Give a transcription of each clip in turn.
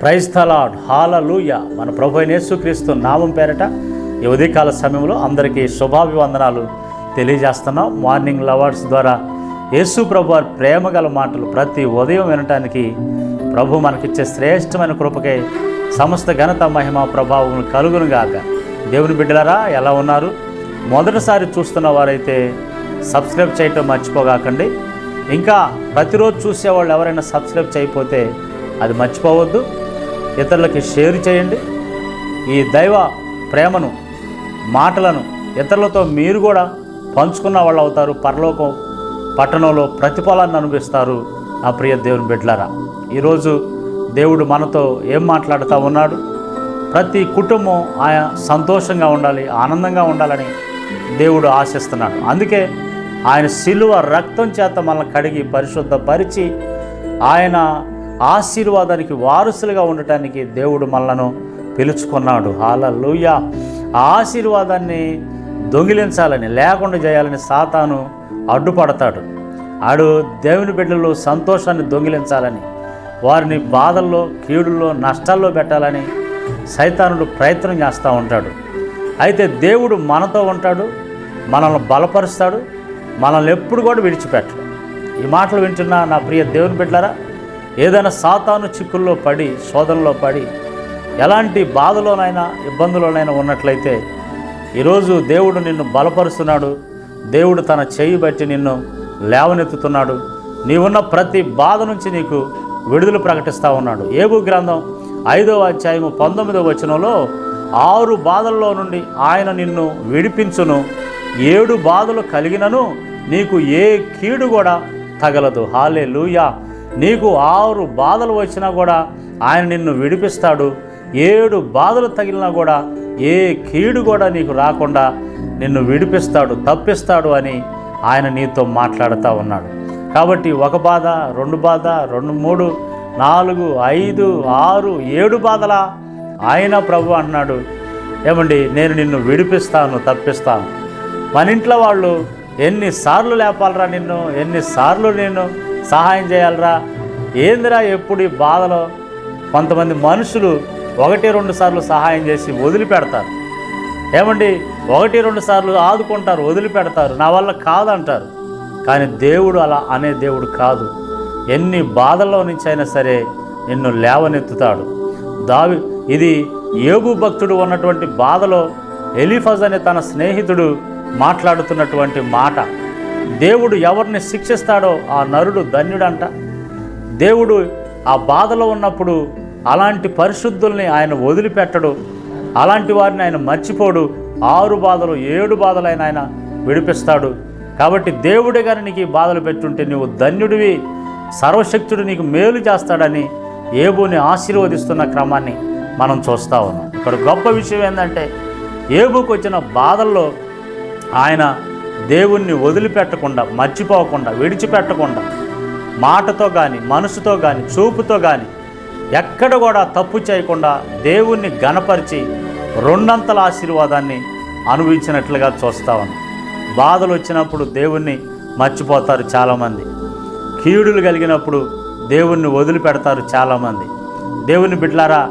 క్రైస్తలాడ్ తలాడ్ మన ప్రభు యేసుక్రీస్తు నామం పేరట ఈ ఉదయకాల సమయంలో అందరికీ శుభాభివందనాలు తెలియజేస్తున్నాం. మార్నింగ్ లవర్స్ ద్వారా యేసు ప్రభు వారి ప్రేమ గల మాటలు ప్రతి ఉదయం వినటానికి ప్రభు మనకిచ్చే శ్రేష్టమైన కృపకై సమస్త ఘనత మహిమ ప్రభావం కలుగును గాక. దేవుని బిడ్డలారా ఎలా ఉన్నారు? మొదటిసారి చూస్తున్న వారైతే సబ్స్క్రైబ్ చేయటం మర్చిపోగాకండి. ఇంకా ప్రతిరోజు చూసేవాళ్ళు ఎవరైనా సబ్స్క్రైబ్ చేయకపోతే అది మర్చిపోవద్దు. ఇతరులకి షేర్ చేయండి. ఈ దైవ ప్రేమను మాటలను ఇతరులతో మీరు కూడా పంచుకున్న వాళ్ళు అవుతారు. పరలోకం పట్టణంలో ప్రతిఫలాన్ని అనుభవిస్తారు. నా ప్రియ దేవుని బిడ్డలారా ఈరోజు దేవుడు మనతో ఏం మాట్లాడుతూ ఉన్నాడు? ప్రతి కుటుంబం ఆయా సంతోషంగా ఉండాలి ఆనందంగా ఉండాలని దేవుడు ఆశిస్తున్నాడు. అందుకే ఆయన సిలువ రక్తం చేత మనల్ని కడిగి పరిశుద్ధపరిచి ఆయన ఆశీర్వాదానికి వారసులుగా ఉండటానికి దేవుడు మనలను పిలుచుకున్నాడు. హాలూయ ఆ ఆశీర్వాదాన్ని దొంగిలించాలని లేకుండా చేయాలని సాతాను అడ్డుపడతాడు. ఆడు దేవుని బిడ్డల్లో సంతోషాన్ని దొంగిలించాలని వారిని బాధల్లో కీడుల్లో నష్టాల్లో పెట్టాలని సైతానుడు ప్రయత్నం చేస్తూ ఉంటాడు. అయితే దేవుడు మనతో ఉంటాడు మనల్ని బలపరుస్తాడు మనల్ని ఎప్పుడు కూడా విడిచిపెట్టడు. ఈ మాటలు వింటున్న నా ప్రియ దేవుని బిడ్డలారా ఏదైనా సాతాను చిక్కుల్లో పడి శోధనలో పడి ఎలాంటి బాధలోనైనా ఇబ్బందులోనైనా ఉన్నట్లయితే ఈరోజు దేవుడు నిన్ను బలపరుస్తున్నాడు. దేవుడు తన చేయి బట్టి నిన్ను లేవనెత్తుతున్నాడు. నీవున్న ప్రతి బాధ నుంచి నీకు విడుదల ప్రకటిస్తూ ఉన్నాడు. ఏబు గ్రంథం ఐదవ అధ్యాయము పంతొమ్మిదవ వచనంలో ఆరు బాధల్లో నుండి ఆయన నిన్ను విడిపించును. ఏడు బాధలు కలిగినను నీకు ఏ కీడు కూడా తగలదు. హాలే లూయా నీకు ఆరు బాధలు వచ్చినా కూడా ఆయన నిన్ను విడిపిస్తాడు. ఏడు బాధలు తగిలినా కూడా ఏ కీడు కూడా నీకు రాకుండా నిన్ను విడిపిస్తాడు తప్పిస్తాడు అని ఆయన నీతో మాట్లాడుతూ ఉన్నాడు. కాబట్టి ఒక బాధ రెండు బాధ రెండు మూడు నాలుగు ఐదు ఆరు ఏడు బాధలా ఆయన ప్రభు అన్నాడు. ఏమండి నేను నిన్ను విడిపిస్తాను తప్పిస్తాను. మన ఇంట్లో వాళ్ళు ఎన్నిసార్లు లేపాలరా నిన్ను ఎన్నిసార్లు నేను సహాయం చేయాలరా? ఏందిరా ఎప్పుడు ఈ బాధలో? కొంతమంది మనుషులు ఒకటి రెండు సార్లు సహాయం చేసి వదిలిపెడతారు. ఏమండి? ఒకటి రెండు సార్లు ఆదుకుంటారు వదిలిపెడతారు. నా వల్ల కాదంటారు. కానీ దేవుడు అలా అనే దేవుడు కాదు. ఎన్ని బాధల్లో నుంచి అయినా సరే నిన్ను లేవనెత్తుతాడు. దావి ఇది ఏబు భక్తుడు ఉన్నటువంటి బాధలో ఎలిఫజ్ అనే తన స్నేహితుడు మాట్లాడుతున్నటువంటి మాట. దేవుడు ఎవరిని శిక్షిస్తాడో ఆ నరుడు ధన్యుడంట. దేవుడు ఆ బాధలో ఉన్నప్పుడు అలాంటి పరిశుద్ధుల్ని ఆయన వదిలిపెట్టడు. అలాంటి వారిని ఆయన మర్చిపోడు. ఆరు బాధలు ఏడు బాధలైన ఆయన విడిపిస్తాడు. కాబట్టి దేవుడే కానీ నీకు ఈ బాధలు పెట్టుంటే నువ్వు ధన్యుడివి సర్వశక్తుడు నీకు మేలు చేస్తాడని ఏబుని ఆశీర్వదిస్తున్న క్రమాన్ని మనం చూస్తూ ఉన్నాం. ఇక్కడ గొప్ప విషయం ఏంటంటే ఏబుకు వచ్చిన బాధల్లో ఆయన దేవుణ్ణి వదిలిపెట్టకుండా మర్చిపోకుండా విడిచిపెట్టకుండా మాటతో కానీ మనసుతో కానీ చూపుతో కానీ ఎక్కడ కూడా తప్పు చేయకుండా దేవుణ్ణి గణపరిచి రెండంతల ఆశీర్వాదాన్ని అనుభవించినట్లుగా చూస్తామని బాధలు వచ్చినప్పుడు దేవుణ్ణి మర్చిపోతారు చాలామంది. కీడులు కలిగినప్పుడు దేవుణ్ణి వదిలిపెడతారు చాలామంది. దేవుని బిడ్లారా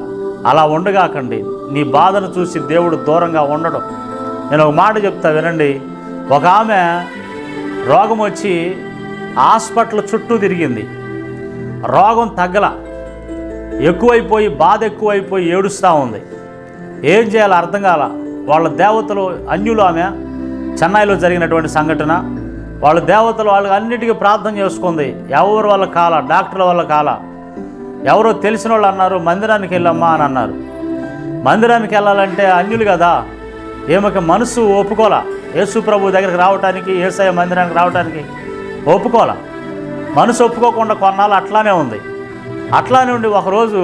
అలా ఉండగాకండి. నీ బాధను చూసి దేవుడు దూరంగా ఉండడం. నేను ఒక మాట చెప్తా వినండి. ఒక ఆమె రోగం వచ్చి హాస్పిటల్ చుట్టూ తిరిగింది. రోగం తగ్గల. ఎక్కువైపోయి బాధ ఎక్కువైపోయి ఏడుస్తూ ఉంది. ఏం చేయాలో అర్థం కాల. వాళ్ళ దేవతలు అన్యులు ఆమె చెన్నైలో జరిగినటువంటి సంఘటన. వాళ్ళ దేవతలు వాళ్ళకి అన్నిటికీ ప్రార్థన చేసుకుంది. ఎవరి వల్ల కాల? డాక్టర్ల వల్ల కాల. ఎవరో తెలిసిన వాళ్ళు అన్నారు మందిరానికి వెళ్ళమ్మా అని అన్నారు. మందిరానికి వెళ్ళాలంటే అన్యులు కదా. ఏమక మనసు ఒప్పుకోలా. యేసు ప్రభు దగ్గరికి రావడానికి ఏసఐ మందిరానికి రావడానికి ఒప్పుకోలా మనసు ఒప్పుకోకుండా కొన్నాళ్ళు అట్లానే ఉంది. అట్లానే ఉండి ఒకరోజు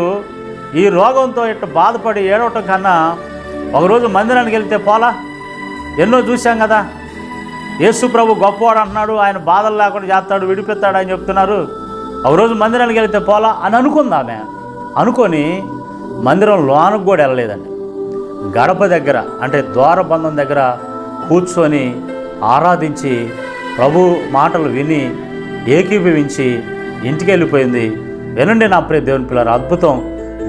ఈ రోగంతో ఇట్లా బాధపడి ఏడవటం కన్నా ఒకరోజు మందిరానికి వెళ్తే పోలా? ఎన్నో చూశాం కదా. యేసు ప్రభు గొప్పవాడు అంటున్నాడు ఆయన బాధలు లేకుండా చేస్తాడు విడిపిస్తాడు అని చెప్తున్నారు. ఒకరోజు మందిరానికి వెళ్తే పోలా అని అనుకుందామే. అనుకొని మందిరం లోనకు కూడా వెళ్ళలేదండి. గడప దగ్గర అంటే ద్వారబంధం దగ్గర కూర్చొని ఆరాధించి ప్రభు మాటలు విని ఏకీభవించి ఇంటికి వెళ్ళిపోయింది. వినండి నా ప్రియ దేవుని పిల్లలు అద్భుతం.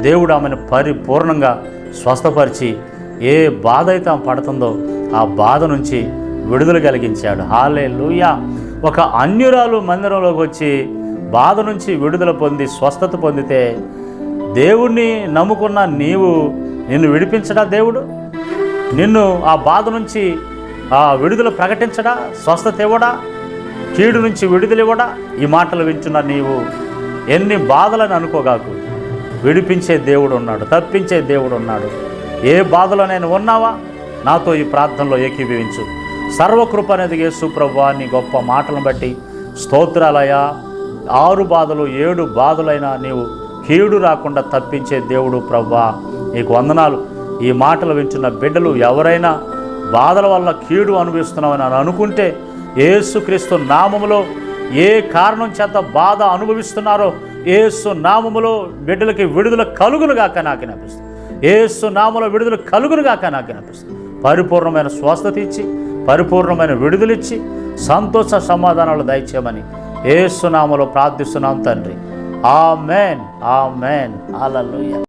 దేవుడు ఆమెను పరిపూర్ణంగా స్వస్థపరిచి ఏ బాధ అయితే ఆమె పడుతుందో ఆ బాధ నుంచి విడుదల కలిగించాడు. హాలే ఒక అన్యురాలు మందిరంలోకి వచ్చి బాధ నుంచి విడుదల పొంది స్వస్థత పొందితే దేవుణ్ణి నమ్ముకున్న నీవు నిన్ను విడిపించడా దేవుడు? నిన్ను ఆ బాధ నుంచి ఆ విడుదల ప్రకటించడా స్వస్థత ఇవ్వడా కీడు నుంచి విడుదల ఇవ్వడా? ఈ మాటలు వింటున్న నీవు ఎన్ని బాధలను అనుకోగాకు? విడిపించే దేవుడు ఉన్నాడు తప్పించే దేవుడు ఉన్నాడు. ఏ బాధలో నేను ఉన్నావా? నాతో ఈ ప్రార్థనలో ఏకీభవించు. సర్వకృప అనేది యేసు ప్రభు నీ గొప్ప మాటలను బట్టి. స్తోత్రాలయ ఆరు బాధలు ఏడు బాధలైనా నీవు కీడు రాకుండా తప్పించే దేవుడు ప్రభా నీకు వందనాలు. ఈ మాటలు వింటున్న బిడ్డలు ఎవరైనా బాధల వల్ల కీడు అనుభవిస్తున్నామని అని అనుకుంటే ఏసుక్రీస్తు నామములో ఏ కారణం చేత బాధ అనుభవిస్తున్నారో ఏసు నామములో బిడ్డలకి విడుదల కలుగునుగాక నాకు అనిపిస్తుంది ఏసు నామములో విడుదల కలుగునుగాక నాకు అనిపిస్తుంది పరిపూర్ణమైన స్వస్థత ఇచ్చి పరిపూర్ణమైన విడుదలిచ్చి సంతోష సమాధానాలు దయచేయమని ఏసునామలో ప్రార్థిస్తున్నాం తండ్రి. ఆ మేన్ హల్లెలూయా.